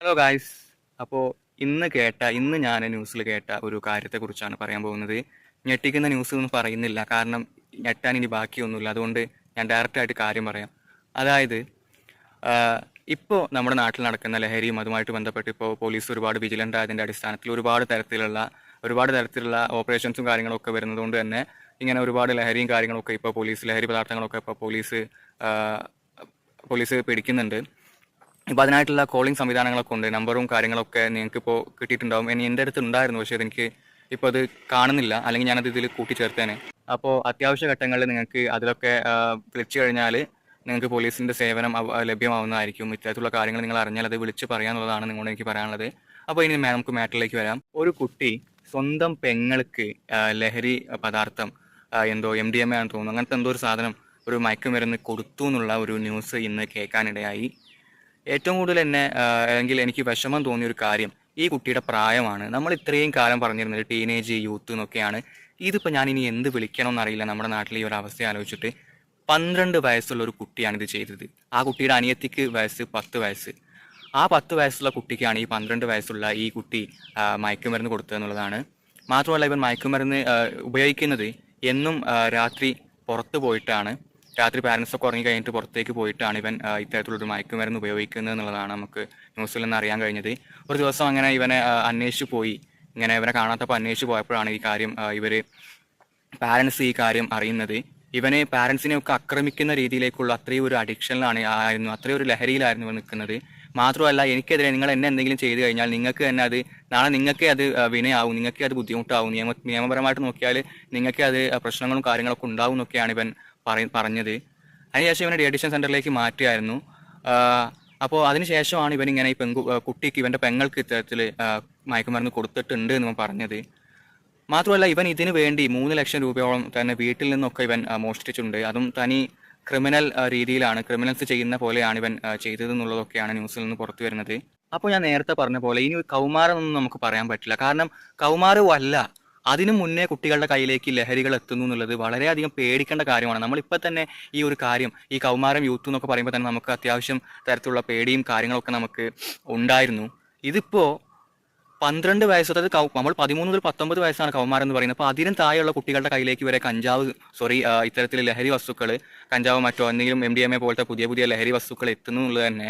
Hello guys അപ്പോൾ ഇന്ന് കേട്ട ഇന്ന് ഞാൻ ന്യൂസിൽ കേട്ട ഒരു കാര്യത്തെക്കുറിച്ചാണ് പറയാൻ പോകുന്നത്. ഞെട്ടിക്കുന്ന ന്യൂസ് ഒന്നും പറയുന്നില്ല. കാരണം ഞെട്ടാൻ ഇനി ബാക്കിയൊന്നുമില്ല. അതുകൊണ്ട് ഞാൻ ഡയറക്റ്റായിട്ട് കാര്യം പറയാം. അതായത് ഇപ്പോൾ നമ്മുടെ നാട്ടിൽ നടക്കുന്ന ലഹരിയും അതുമായിട്ട് ബന്ധപ്പെട്ട് ഇപ്പോൾ പോലീസ് ഒരുപാട് വിജിലന്റ് ആയതിന്റെ അടിസ്ഥാനത്തിൽ ഒരുപാട് തരത്തിലുള്ള ഒരുപാട് തരത്തിലുള്ള ഓപ്പറേഷൻസും കാര്യങ്ങളൊക്കെ വരുന്നതുകൊണ്ട് തന്നെ ഇങ്ങനെ ഒരുപാട് ലഹരിയും കാര്യങ്ങളൊക്കെ ഇപ്പോൾ പോലീസ് ലഹരി പദാർത്ഥങ്ങളൊക്കെ ഇപ്പോൾ പോലീസ് പോലീസ് പിടിക്കുന്നുണ്ട്. ഇപ്പോൾ അതിനായിട്ടുള്ള കോളിംഗ് സംവിധാനങ്ങളൊക്കെ ഉണ്ട് നമ്പറും കാര്യങ്ങളൊക്കെ നിങ്ങൾക്ക് ഇപ്പോൾ കിട്ടിയിട്ടുണ്ടാവും. ഇനി എന്റെ അടുത്ത് ഉണ്ടായിരുന്നു പക്ഷേ അതെനിക്ക് ഇപ്പോൾ അത് കാണുന്നില്ല. അല്ലെങ്കിൽ ഞാനത് ഇതിൽ കൂട്ടിച്ചേർത്തേനെ. അപ്പോൾ അത്യാവശ്യ ഘട്ടങ്ങളിൽ നിങ്ങൾക്ക് അതിലൊക്കെ വിളിച്ചു കഴിഞ്ഞാൽ നിങ്ങൾക്ക് പോലീസിന്റെ സേവനം ലഭ്യമാവുന്നതായിരിക്കും. ഇത്തരത്തിലുള്ള കാര്യങ്ങൾ നിങ്ങൾ അറിഞ്ഞാൽ അത് വിളിച്ച് പറയാന്നുള്ളതാണ് നിങ്ങളോട് എനിക്ക് പറയാനുള്ളത്. അപ്പോൾ ഇനി നമുക്ക് മാറ്ററിലേക്ക് വരാം. ഒരു കുട്ടി സ്വന്തം പെങ്ങൾക്ക് ലഹരി പദാർത്ഥം എന്തോ എം ഡി എം എ ആണെന്ന് തോന്നുന്നു. അങ്ങനത്തെ എന്തോ ഒരു സാധനം ഒരു മയക്കുമരുന്ന് കൊടുത്തു എന്നുള്ള ഒരു ന്യൂസ് ഇന്ന് കേൾക്കാനിടയായി. ഏറ്റവും കൂടുതൽ എന്നെ അല്ലെങ്കിൽ എനിക്ക് വിഷമം തോന്നിയ ഒരു കാര്യം ഈ കുട്ടിയുടെ പ്രായമാണ്. നമ്മൾ ഇത്രയും കാലം പറഞ്ഞിരുന്നത് ടീനേജ് യൂത്ത് എന്നൊക്കെയാണ്. ഇതിപ്പോൾ ഞാൻ ഇനി എന്ത് വിളിക്കണം എന്നറിയില്ല നമ്മുടെ നാട്ടിൽ ഈ ഒരു അവസ്ഥ ആലോചിച്ചിട്ട് പന്ത്രണ്ട് വയസ്സുള്ള ഒരു കുട്ടിയാണ് ഇത് ചെയ്തത്. ആ കുട്ടിയുടെ അനിയത്തിക്ക് വയസ്സ് പത്ത് വയസ്സ്. ആ പത്ത് വയസ്സുള്ള കുട്ടിക്കാണ് ഈ പന്ത്രണ്ട് വയസ്സുള്ള ഈ കുട്ടി മയക്കുമരുന്ന് കൊടുത്തതെന്നുള്ളതാണ് മാത്രമല്ല ഇവൻ മയക്കുമരുന്ന് ഉപയോഗിക്കുന്നത് എന്നും രാത്രി പുറത്ത് പോയിട്ടാണ്. രാത്രി പാരൻസ് ഒക്കെ ഉറങ്ങി കഴിഞ്ഞിട്ട് പുറത്തേക്ക് പോയിട്ടാണ് ഇവൻ ഇത്തരത്തിലൊരു മയക്കുമരുന്ന് ഉപയോഗിക്കുന്നത് എന്നുള്ളതാണ് നമുക്ക് ന്യൂസിൽ നിന്ന് അറിയാൻ കഴിഞ്ഞത്. ഒരു ദിവസം അങ്ങനെ ഇവനെ അന്വേഷിച്ചു പോയി. ഇങ്ങനെ ഇവനെ കാണാത്തപ്പോൾ അന്വേഷിച്ചു പോയപ്പോഴാണ് ഈ കാര്യം ഇവർ പാരൻസ് ഈ കാര്യം അറിയുന്നത്. ഇവനെ പാരൻസിനെ ഒക്കെ ആക്രമിക്കുന്ന രീതിയിലേക്കുള്ള അത്രയും ഒരു അഡിക്ഷനിലാണ് ആയിരുന്നു. അത്രയും ഒരു ലഹരിയിലായിരുന്നു നിൽക്കുന്നത്. മാത്രമല്ല എനിക്കെതിരെ നിങ്ങൾ എന്നെ എന്തെങ്കിലും ചെയ്തു കഴിഞ്ഞാൽ നിങ്ങൾക്ക് തന്നെ അത് നാളെ നിങ്ങൾക്ക് അത് വിനയാവും. നിങ്ങൾക്ക് അത് ബുദ്ധിമുട്ടാവും. നിയമ നിയമപരമായിട്ട് നോക്കിയാൽ നിങ്ങൾക്ക് അത് പ്രശ്നങ്ങളും കാര്യങ്ങളൊക്കെ ഉണ്ടാവും എന്നൊക്കെയാണ് ഇവൻ പറഞ്ഞത്. അതിനുശേഷം ഇവനെ ഡിയഡിഷൻ സെന്ററിലേക്ക് മാറ്റിയായിരുന്നു. അപ്പോൾ അതിനുശേഷമാണ് ഇവൻ ഇങ്ങനെ ഈ പെങ്കു കുട്ടിക്ക് ഇവന്റെ പെങ്ങൾക്ക് ഇത്തരത്തിൽ മയക്കുമരുന്ന് കൊടുത്തിട്ടുണ്ട് എന്ന് പറഞ്ഞത്. മാത്രമല്ല ഇവൻ ഇതിനു വേണ്ടി മൂന്ന് ലക്ഷം രൂപയോളം തന്നെ വീട്ടിൽ നിന്നൊക്കെ ഇവൻ മോഷ്ടിച്ചിട്ടുണ്ട്. അതും തനി ക്രിമിനൽ രീതിയിലാണ്. ക്രിമിനൽസ് ചെയ്യുന്ന പോലെയാണ് ഇവൻ ചെയ്തതെന്നുള്ളതൊക്കെയാണ് ന്യൂസിൽ നിന്ന് പുറത്തു വരുന്നത്. അപ്പോൾ ഞാൻ നേരത്തെ പറഞ്ഞ പോലെ ഇനി കൗമാരം ഒന്നും നമുക്ക് പറയാൻ പറ്റില്ല. കാരണം കൗമാരവും അല്ല അതിനു മുന്നേ കുട്ടികളുടെ കയ്യിലേക്ക് ലഹരികൾ എത്തുന്നു എന്നുള്ളത് വളരെയധികം പേടിക്കേണ്ട കാര്യമാണ്. നമ്മളിപ്പോൾ തന്നെ ഈ ഒരു കാര്യം ഈ കൗമാരം യൂത്ത് എന്നൊക്കെ പറയുമ്പോൾ തന്നെ നമുക്ക് അത്യാവശ്യം തരത്തിലുള്ള പേടിയും കാര്യങ്ങളൊക്കെ നമുക്ക് ഉണ്ടായിരുന്നു. ഇതിപ്പോൾ പന്ത്രണ്ട് വയസ്സ് അതായത് നമ്മൾ പതിമൂന്ന് മുതൽ പത്തൊമ്പത് വയസ്സാണ് കൗമാരം എന്ന് പറയുന്നത്. അപ്പോൾ അതിനും താഴെയുള്ള കുട്ടികളുടെ കയ്യിലേക്ക് വരെ കഞ്ചാവ് സോറി ഇത്തരത്തിൽ ലഹരി വസ്തുക്കൾ കഞ്ചാവ് മറ്റോ എന്തെങ്കിലും എം ഡി എം എ പോലത്തെ പുതിയ പുതിയ ലഹരി വസ്തുക്കൾ എത്തുന്നു എന്നുള്ളത് തന്നെ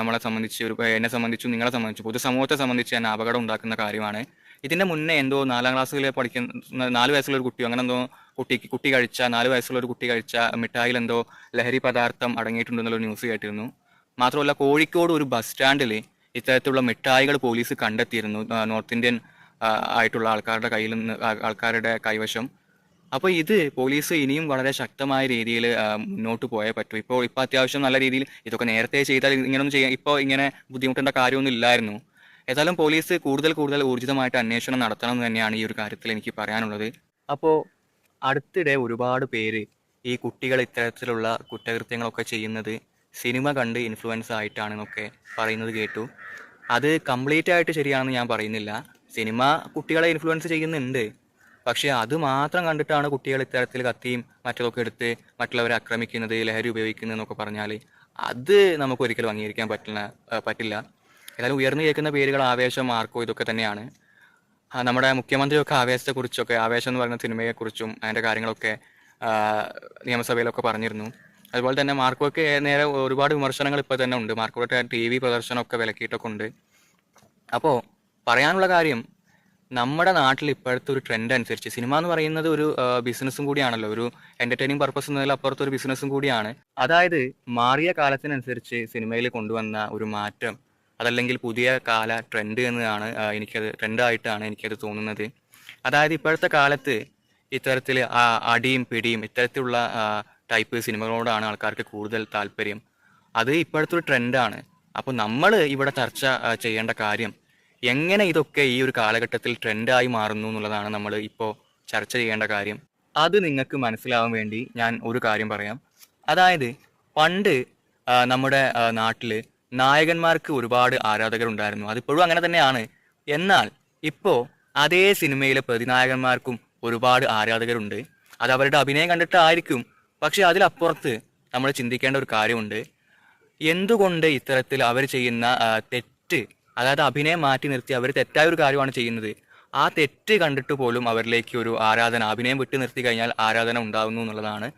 നമ്മളെ സംബന്ധിച്ച് ഒരു എന്നെ സംബന്ധിച്ചും നിങ്ങളെ സംബന്ധിച്ചും പൊതുസമൂഹത്തെ സംബന്ധിച്ച് തന്നെ അപകടം ഉണ്ടാക്കുന്ന കാര്യമാണ്. ഇതിന്റെ മുന്നേ എന്തോ നാലാം ക്ലാസ്സിൽ പഠിക്കുന്ന നാല് വയസ്സുള്ള ഒരു കുട്ടിയോ അങ്ങനെ എന്തോ കുട്ടിക്ക് കുട്ടി കഴിച്ച നാല് വയസ്സുള്ള ഒരു കുട്ടി കഴിച്ച മിഠായിൽ എന്തോ ലഹരി പദാർത്ഥം അടങ്ങിയിട്ടുണ്ടെന്നുള്ള ന്യൂസ് കേട്ടിരുന്നു. മാത്രമല്ല കോഴിക്കോട് ഒരു ബസ് സ്റ്റാൻഡിൽ ഇത്തരത്തിലുള്ള മിഠായികൾ പോലീസ് കണ്ടെത്തിയിരുന്നു നോർത്ത് ഇന്ത്യൻ ആയിട്ടുള്ള ആൾക്കാരുടെ കയ്യിൽ നിന്ന് ആൾക്കാരുടെ കൈവശം. അപ്പോൾ ഇത് പോലീസ് ഇനിയും വളരെ ശക്തമായ രീതിയിൽ മുന്നോട്ട് പോയേ പറ്റൂ. ഇപ്പോൾ ഇപ്പോൾ അത്യാവശ്യം നല്ല രീതിയിൽ ഇതൊക്കെ നേരത്തെ ചെയ്താൽ ഇങ്ങനെയൊന്നും ചെയ്യാൻ ഇപ്പോൾ ഇങ്ങനെ ബുദ്ധിമുട്ടേണ്ട കാര്യമൊന്നും ഇല്ലായിരുന്നു. ഏതായാലും പോലീസ് കൂടുതൽ കൂടുതൽ ഊർജിതമായിട്ട് അന്വേഷണം നടത്തണം എന്ന് തന്നെയാണ് ഈ ഒരു കാര്യത്തിൽ എനിക്ക് പറയാനുള്ളത്. അപ്പോൾ അടുത്തിടെ ഒരുപാട് പേര് ഈ കുട്ടികൾ ഇത്തരത്തിലുള്ള കുറ്റകൃത്യങ്ങളൊക്കെ ചെയ്യുന്നത് സിനിമ കണ്ട് ഇൻഫ്ലുവൻസ് ആയിട്ടാണെന്നൊക്കെ പറയുന്നത് കേട്ടു. അത് കംപ്ലീറ്റ് ആയിട്ട് ശരിയാണെന്ന് ഞാൻ പറയുന്നില്ല. സിനിമ കുട്ടികളെ ഇൻഫ്ലുവൻസ് ചെയ്യുന്നുണ്ട്. പക്ഷേ അത് മാത്രം കണ്ടിട്ടാണ് കുട്ടികൾ ഇത്തരത്തിൽ കത്തിയും മറ്റതൊക്കെ എടുത്ത് മറ്റുള്ളവരെ ആക്രമിക്കുന്നത് ലഹരി ഉപയോഗിക്കുന്നതെന്നൊക്കെ പറഞ്ഞാൽ അത് നമുക്ക് ഒരിക്കലും അംഗീകരിക്കാൻ പറ്റുന്ന പറ്റില്ല. ഏതായാലും ഉയർന്നു കേൾക്കുന്ന പേരുകൾ ആവേശം മാർക്കോ ഇതൊക്കെ തന്നെയാണ്. നമ്മുടെ മുഖ്യമന്ത്രിയൊക്കെ ആവേശത്തെക്കുറിച്ചൊക്കെ ആവേശം എന്ന് പറയുന്ന സിനിമയെക്കുറിച്ചും അതിന്റെ കാര്യങ്ങളൊക്കെ നിയമസഭയിലൊക്കെ പറഞ്ഞിരുന്നു. അതുപോലെ തന്നെ മാർക്കോയ്ക്ക് നേരെ ഒരുപാട് വിമർശനങ്ങൾ ഇപ്പോൾ തന്നെ ഉണ്ട്. മാർക്കോയുടെ ടി വി പ്രദർശനമൊക്കെ വിലക്കിയിട്ടൊക്കെ ഉണ്ട്. അപ്പോൾ പറയാനുള്ള കാര്യം നമ്മുടെ നാട്ടിൽ ഇപ്പോഴത്തെ ഒരു ട്രെൻഡ് അനുസരിച്ച് സിനിമ എന്ന് പറയുന്നത് ഒരു ബിസിനസ്സും കൂടിയാണല്ലോ. ഒരു എന്റർടൈനിങ് പർപ്പസ് എന്നതിൽ അപ്പുറത്ത് ഒരു ബിസിനസ്സും കൂടിയാണ്. അതായത് മാറിയ കാലത്തിനനുസരിച്ച് സിനിമയിൽ കൊണ്ടുവന്ന ഒരു മാറ്റം അതല്ലെങ്കിൽ പുതിയ കാല ട്രെൻഡ് എന്നതാണ് ആ, എനിക്കത് ട്രെൻഡായിട്ടാണ് എനിക്കത് തോന്നുന്നത്. അതായത് ഇപ്പോഴത്തെ കാലത്ത് ഇത്തരത്തിൽ അടിയും പിടിയും ഇത്തരത്തിലുള്ള ടൈപ്പ് സിനിമകളോടാണ് ആൾക്കാർക്ക് കൂടുതൽ താല്പര്യം. അത് ഇപ്പോഴത്തെ ഒരു ട്രെൻഡാണ് അപ്പോൾ നമ്മൾ ഇവിടെ ചർച്ച ചെയ്യേണ്ട കാര്യം എങ്ങനെ ഇതൊക്കെ ഈ ഒരു കാലഘട്ടത്തിൽ ട്രെൻഡായി മാറുന്നു എന്നുള്ളതാണ് നമ്മൾ ഇപ്പോൾ ചർച്ച ചെയ്യേണ്ട കാര്യം. അത് നിങ്ങൾക്ക് മനസ്സിലാവാൻ വേണ്ടി ഞാൻ ഒരു കാര്യം പറയാം. അതായത് പണ്ട് നമ്മുടെ നാട്ടിൽ നായകന്മാർക്ക് ഒരുപാട് ആരാധകരുണ്ടായിരുന്നു. അതിപ്പോഴും അങ്ങനെ തന്നെയാണ്. എന്നാൽ ഇപ്പോൾ അതേ സിനിമയിലെ പ്രതിനായകന്മാർക്കും ഒരുപാട് ആരാധകരുണ്ട്. അത് അവരുടെ അഭിനയം കണ്ടിട്ടായിരിക്കും. പക്ഷെ അതിലപ്പുറത്ത് നമ്മൾ ചിന്തിക്കേണ്ട ഒരു കാര്യമുണ്ട്. എന്തുകൊണ്ട് ഇത്തരത്തിൽ അവർ ചെയ്യുന്ന തെറ്റ് അതായത് അഭിനയം മാറ്റി നിർത്തി അവർ തെറ്റായ ഒരു കാര്യമാണ് ചെയ്യുന്നത്? ആ തെറ്റ് കണ്ടിട്ട് പോലും അവരിലേക്ക് ഒരു ആരാധന അഭിനയം വിട്ടു നിർത്തി കഴിഞ്ഞാൽ ആരാധന ഉണ്ടാകുന്നു എന്നുള്ളതാണ്